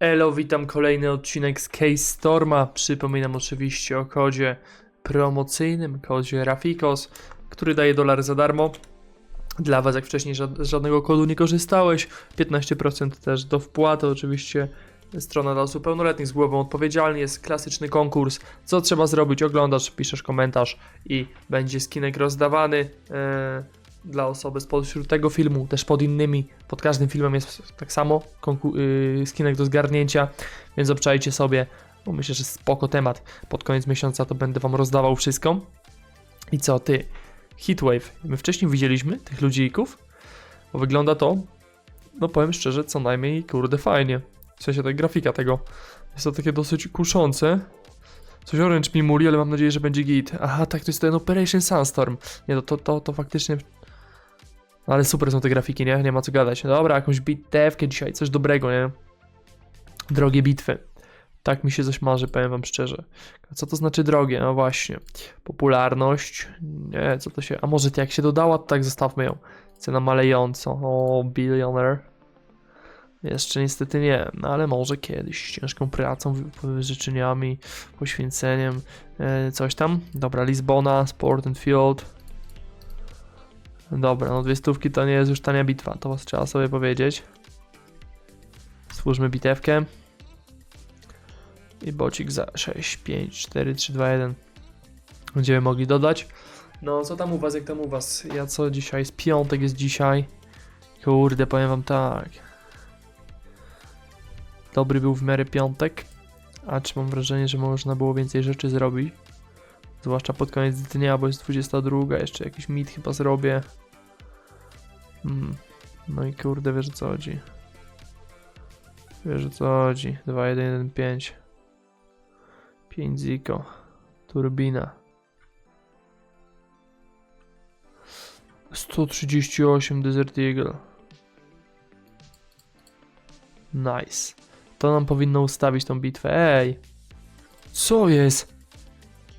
Elo, witam kolejny odcinek z Case Storma. Przypominam oczywiście o kodzie promocyjnym, kodzie Rafikos, który daje dolar za darmo. Dla Was, jak wcześniej żadnego kodu nie korzystałeś, 15% też do wpłaty. Oczywiście strona dla osób pełnoletnich z głową odpowiedzialny. Jest klasyczny konkurs. Co trzeba zrobić? Oglądasz, piszesz komentarz i będzie skinek rozdawany. e, dla osoby spośród tego filmu, też pod innymi, pod każdym filmem jest tak samo yy, skinek do zgarnięcia, więc obczajcie sobie, bo myślę, że spoko temat. Pod koniec miesiąca to będę wam rozdawał wszystko. I co ty? Heatwave. My wcześniej widzieliśmy tych ludzików, bo wygląda to, no powiem szczerze, co najmniej kurde fajnie. W sensie ta grafika tego jest to takie dosyć kuszące. Coś orange mi muli, ale mam nadzieję, że będzie git. Aha, tak, to jest ten Operation Sunstorm. Nie, to, to, to, to faktycznie no Ale super są te grafiki, nie? Nie ma co gadać. Dobra, jakąś bitewkę dzisiaj, coś dobrego, nie? Drogie bitwy. Tak mi się coś marzy, powiem wam szczerze. Co to znaczy drogie? No właśnie. Popularność. Nie, co to się... A może jak się dodała, to tak zostawmy ją. Cena malejąco. O, billionaire. Jeszcze niestety nie, no ale może kiedyś. Ciężką pracą, życzeniami, poświęceniem, e, coś tam. Dobra, Lizbona, Sport and Field. Dobra, no dwie stówki to nie jest już tania bitwa, to trzeba sobie powiedzieć. Stwórzmy bitewkę. I bocik za 6, 5, 4, 3, 2, 1. Będziemy mogli dodać. No, co tam u was, jak tam u was? Ja co dzisiaj? Z piątek jest dzisiaj. Kurde, powiem wam tak. Dobry był w miarę piątek. A czy mam wrażenie, że można było więcej rzeczy zrobić? Zwłaszcza pod koniec dnia, bo jest 22, jeszcze jakiś mit chyba zrobię. Hmm. No i kurde, wiesz co chodzi. Wiesz co chodzi. 2, 1, 1, 5. 5 Ziko. Turbina. 138 Desert Eagle. Nice. To nam powinno ustawić tą bitwę. Ej! Co jest?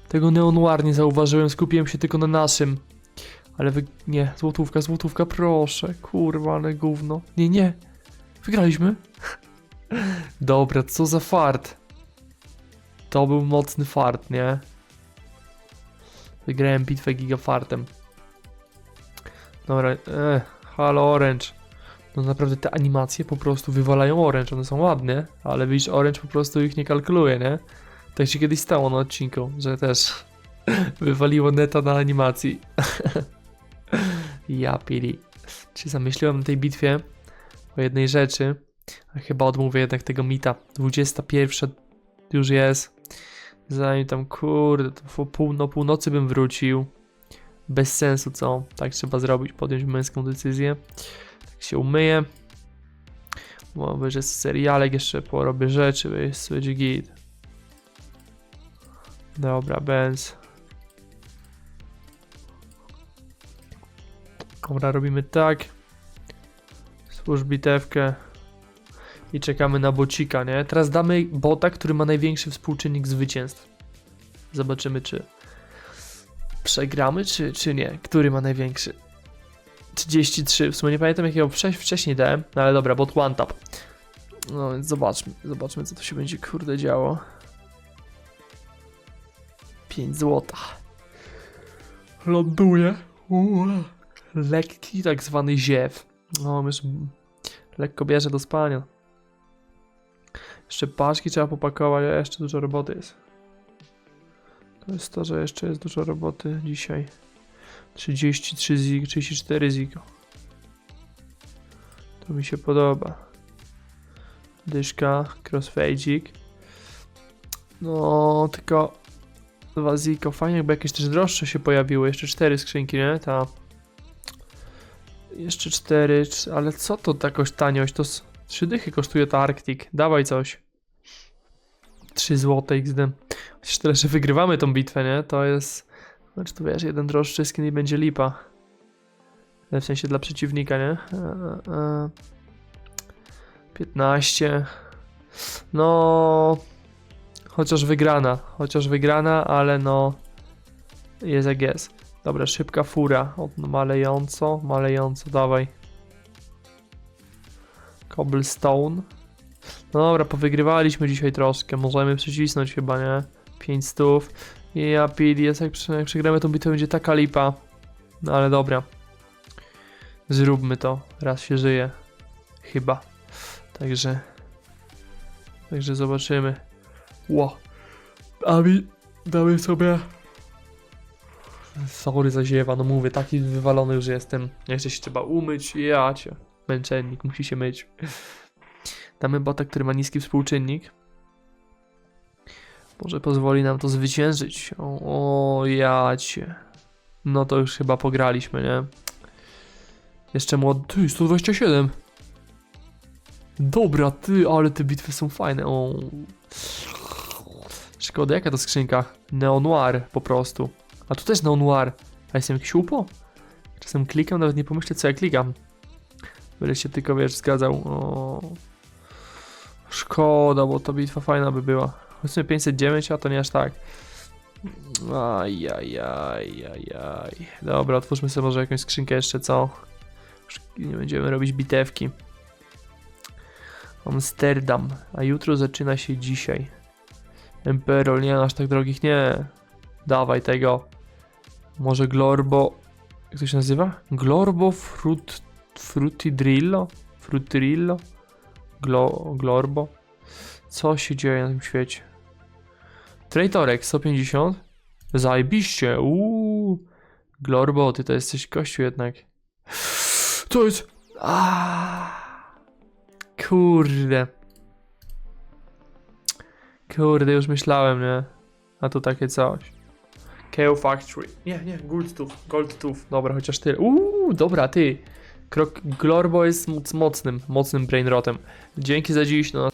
Tego Neonoir nie zauważyłem, skupiłem się tylko na naszym. Ale wy... Nie, złotówka, złotówka, proszę. Kurwa, ale gówno. Nie, nie. Wygraliśmy. Dobra, co za fart. To był mocny fart, nie? Wygrałem bitwę gigafartem. Dobra, eh, halo Orange. No naprawdę te animacje po prostu wywalają Orange, one są ładne, ale widzisz, Orange po prostu ich nie kalkuluje, nie? Tak się kiedyś stało na odcinku, że też wywaliło neta na animacji. ja pili. Czy zamyśliłem na tej bitwie o jednej rzeczy, chyba odmówię jednak tego mita. 21 już jest. Zanim tam, kurde, to po pół, no, północy bym wrócił. Bez sensu, co? Tak trzeba zrobić, podjąć męską decyzję. Tak się umyję. Bo że serialek jeszcze porobię rzeczy, jest będzie git. Dobra, Benz. Dobra, robimy tak. Służ bitewkę. I czekamy na bocika, nie? Teraz damy bota, który ma największy współczynnik zwycięstw. Zobaczymy, czy przegramy, czy, czy nie. Który ma największy? 33. W sumie nie pamiętam, jakiego wcześ- wcześniej dałem, no ale dobra, bot one tap. No więc zobaczmy, zobaczmy, co tu się będzie kurde działo. 5 złota. Ląduje. Uuu. Lekki tak zwany ziew. No, już lekko bierze do spania. Jeszcze paczki trzeba popakować, a jeszcze dużo roboty jest. To jest to, że jeszcze jest dużo roboty dzisiaj. 33 zig, 34 zigo. To mi się podoba. Dyszka, crossfade'ik. No, tylko dwa. Fajnie, jakby jakieś też droższe się pojawiły. Jeszcze cztery skrzynki, nie? Ta. Jeszcze cztery, cz- ale co to takoś taniość? To trzy dychy kosztuje ta Arctic. Dawaj coś. 3 złote XD. Chociaż tyle, że wygrywamy tą bitwę, nie? To jest... Znaczy to wiesz, jeden droższy skin i będzie lipa. W sensie dla przeciwnika, nie? E, e, 15. No... Chociaż wygrana. Chociaż wygrana, ale no... Jest jak jest. Dobra, szybka fura. Od malejąco, malejąco, dawaj. Cobblestone. No dobra, powygrywaliśmy dzisiaj troszkę. Możemy przycisnąć chyba, nie? 5 stów. I ja jest jak, jak przegramy tą bitwę będzie taka lipa. No ale dobra. Zróbmy to. Raz się żyje. Chyba. Także. Także zobaczymy. Ło. A mi sobie. Sorry za ziewa, no mówię, taki wywalony już jestem. Jeszcze się trzeba umyć. Ja cię. Męczennik, musi się myć. Damy bota, który ma niski współczynnik. Może pozwoli nam to zwyciężyć. O, o ja cię. No to już chyba pograliśmy, nie? Jeszcze młody. Ty, 127. Dobra, ty, ale te bitwy są fajne. O. Szkoda, jaka to skrzynka? Neo-noir po prostu. A tu też neo-noir. A jestem jakiś upo? Czasem klikam, nawet nie pomyślę co ja klikam. Będę się tylko, wiesz, zgadzał. O. Szkoda, bo ta bitwa fajna by była. Powiedzmy 509, a to nie aż tak. Ajajajajaj. Dobra, otwórzmy sobie może jakąś skrzynkę jeszcze, co? Już nie będziemy robić bitewki. Amsterdam, a jutro zaczyna się dzisiaj. Emperor, nie aż tak drogich, nie. Dawaj tego. Może Glorbo. Jak to się nazywa? Glorbo Frut. Frutidrillo? Frutrillo? Glo, Glorbo? Co się dzieje na tym świecie? Traitorek 150. Zajebiście. Uuu. Glorbo, ty to jesteś gościu jednak. To jest. Aaaa. Kurde. Kurde, już myślałem, nie? A tu takie coś. KO Factory. Nie, nie, Gold Tooth. Gold Tooth. Dobra, chociaż tyle. Uuu, dobra, ty. Krok Glorbo jest moc, mocnym, mocnym brainrotem. Dzięki za dziś. No,